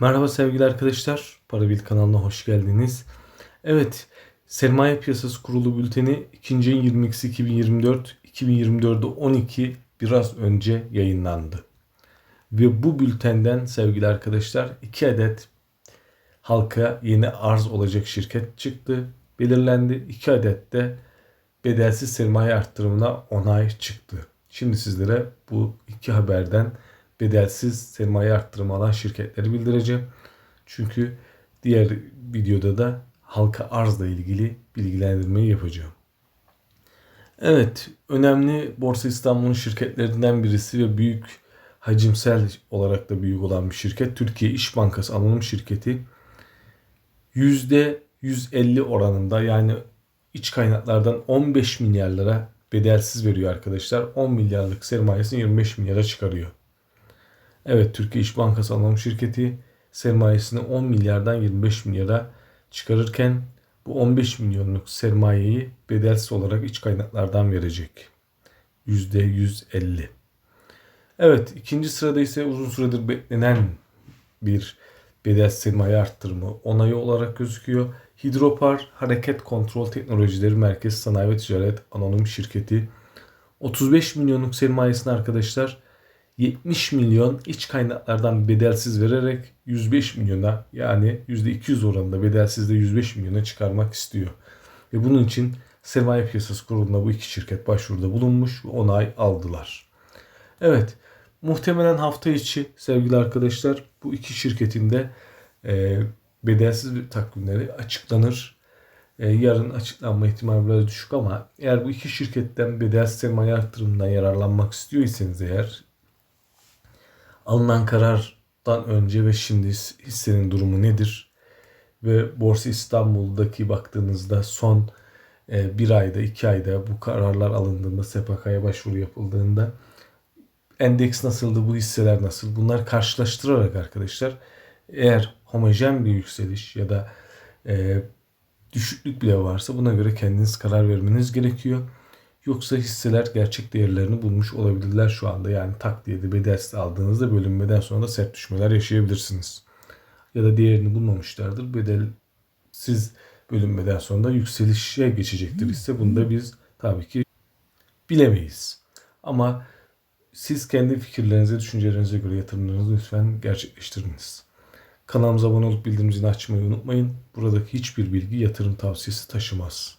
Merhaba sevgili arkadaşlar. Para Bil kanalına hoş geldiniz. Evet, Sermaye Piyasası Kurulu bülteni 2. ayın 22'si 2024, 2024'de 12 biraz önce yayınlandı. Ve bu bültenden sevgili arkadaşlar 2 adet halka yeni arz olacak şirket çıktı. Belirlendi. 2 adet de bedelsiz sermaye arttırımına onay çıktı. Şimdi sizlere bu iki haberden bedelsiz sermaye arttırımı alan şirketleri bildireceğim. Çünkü diğer videoda da halka arzla ilgili bilgilendirmeyi yapacağım. Evet, önemli Borsa İstanbul'un şirketlerinden birisi ve büyük hacimsel olarak da büyük olan bir şirket. Türkiye İş Bankası Anonim Şirketi %150 oranında yani iç kaynaklardan 15 milyar lira bedelsiz veriyor arkadaşlar. 10 milyarlık sermayesini 25 milyara çıkarıyor. Evet Türkiye İş Bankası Anonim Şirketi sermayesini 10 milyardan 25 milyara çıkarırken bu 15 milyonluk sermayeyi bedelsiz olarak iç kaynaklardan verecek. %150. Evet ikinci sırada ise uzun süredir beklenen bir bedel sermaye arttırımı onayı olarak gözüküyor. Hidropar Hareket Kontrol Teknolojileri Merkez Sanayi ve Ticaret Anonim Şirketi 35 milyonluk sermayesini arkadaşlar 70 milyon iç kaynaklardan bedelsiz vererek 105 milyona yani %200 oranında bedelsizde 105 milyona çıkarmak istiyor. Ve bunun için Sermaye Piyasası Kurulu'na bu iki şirket başvuruda bulunmuş ve onay aldılar. Evet muhtemelen hafta içi sevgili arkadaşlar bu iki şirketin de e, bedelsiz takvimleri açıklanır. E, yarın açıklanma ihtimali biraz düşük ama eğer bu iki şirketten bedelsiz sermaye artırımından yararlanmak istiyorsanız eğer alınan karardan önce ve şimdi hissenin durumu nedir? Ve Borsa İstanbul'daki baktığınızda son e, bir ayda, iki ayda bu kararlar alındığında, SPK'ya başvuru yapıldığında endeks nasıldı, bu hisseler nasıl? Bunlar karşılaştırarak arkadaşlar eğer homojen bir yükseliş ya da e, düşüklük bile varsa buna göre kendiniz karar vermeniz gerekiyor. Yoksa hisseler gerçek değerlerini bulmuş olabilirler şu anda. Yani tak diye de bedelsiz aldığınızda bölünmeden sonra da sert düşmeler yaşayabilirsiniz. Ya da değerini bulmamışlardır. Bedelsiz bölünmeden sonra da yükselişe geçecektir ise bunu da biz tabii ki bilemeyiz. Ama siz kendi fikirlerinize, düşüncelerinize göre yatırımlarınızı lütfen gerçekleştiriniz. Kanalımıza abone olup bildirim zilini açmayı unutmayın. Buradaki hiçbir bilgi yatırım tavsiyesi taşımaz.